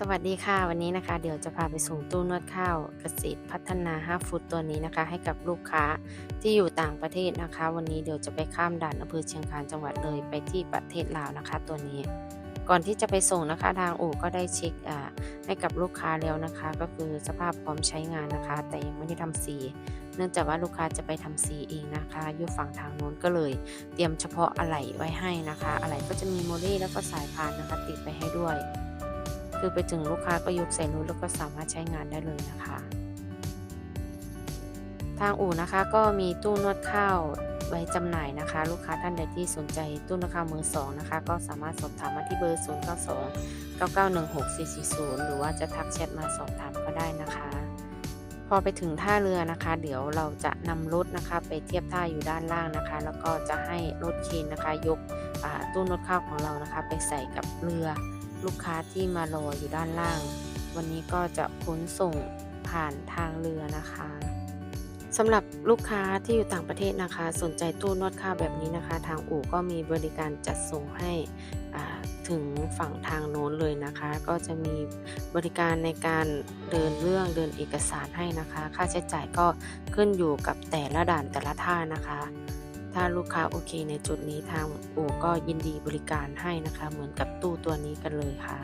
สวัสดีค่ะวันนี้นะคะ เดี๋ยวจะพาไปส่งตู้นวดข้าวเกษตรพัฒนา5ฟุตตัวนี้นะคะ ให้กับลูกค้าที่อยู่ต่างประเทศนะคะ วันนี้เดี๋ยวจะไปข้ามด่านอำเภอเชียงคานจังหวัดเลยไปที่ประเทศลาวนะคะ ตัวนี้ ก่อนที่จะไปส่งนะคะทางอู่ก็ได้เช็คให้กับลูกค้าแล้วนะคะ ก็คือสภาพพร้อมใช้งานนะคะ แต่ยังไม่ได้ทำสี เนื่องจากว่าลูกค้าจะไปทำสีเองนะคะอยู่ฝั่งทางโน้นก็เลย เตรียมเฉพาะอะไหล่ไว้ให้นะคะอะไหล่ก็จะมีโมเล่แล้วก็สายพานนะคะ ติดไปให้ด้วย คือไปถึงลูกค้าก็ยกใส่รถแล้วก็สามารถใช้งานได้เลยนะคะ ทางอู่นะคะก็มีตู้นวดข้าวไว้จำหน่ายนะคะ ลูกค้าท่านใดที่สนใจตู้นวดข้าวมือสองนะคะ ก็สามารถสอบถามมาที่เบอร์ 0 9 2 9 9 1 6 4 4 0 หรือว่าจะทักแชทมาสอบถามก็ได้นะคะ พอไปถึงท่าเรือนะคะ เดี๋ยวเราจะนำรถนะคะไปเทียบท่าอยู่ด้านล่างนะคะ แล้วก็จะให้รถเคนนะคะ ยกตู้นวดข้าวของเรานะคะ ไปใส่กับเรือ ลูกค้าที่มารออยู่ด้านล่าง วันนี้ก็จะขนส่งผ่านทางเรือนะคะสำหรับลูกค้าที่อยู่ต่างประเทศนะคะ สนใจตู้นวดข้าวแบบนี้นะคะ ทางอู่ก็มีบริการจัดส่งให้ถึงฝั่งทางโน้นเลยนะคะ ก็จะมีบริการในการเดินเรื่องเดินเอกสารให้นะคะ ค่าใช้จ่ายก็ขึ้นอยู่กับแต่ละด่านแต่ละท่านะคะ ถ้าลูกค้าโอเคในจุดนี้ทางอู่ก็ยินดีบริการให้นะคะ เหมือนกับตู้ตัวนี้กันเลยค่ะ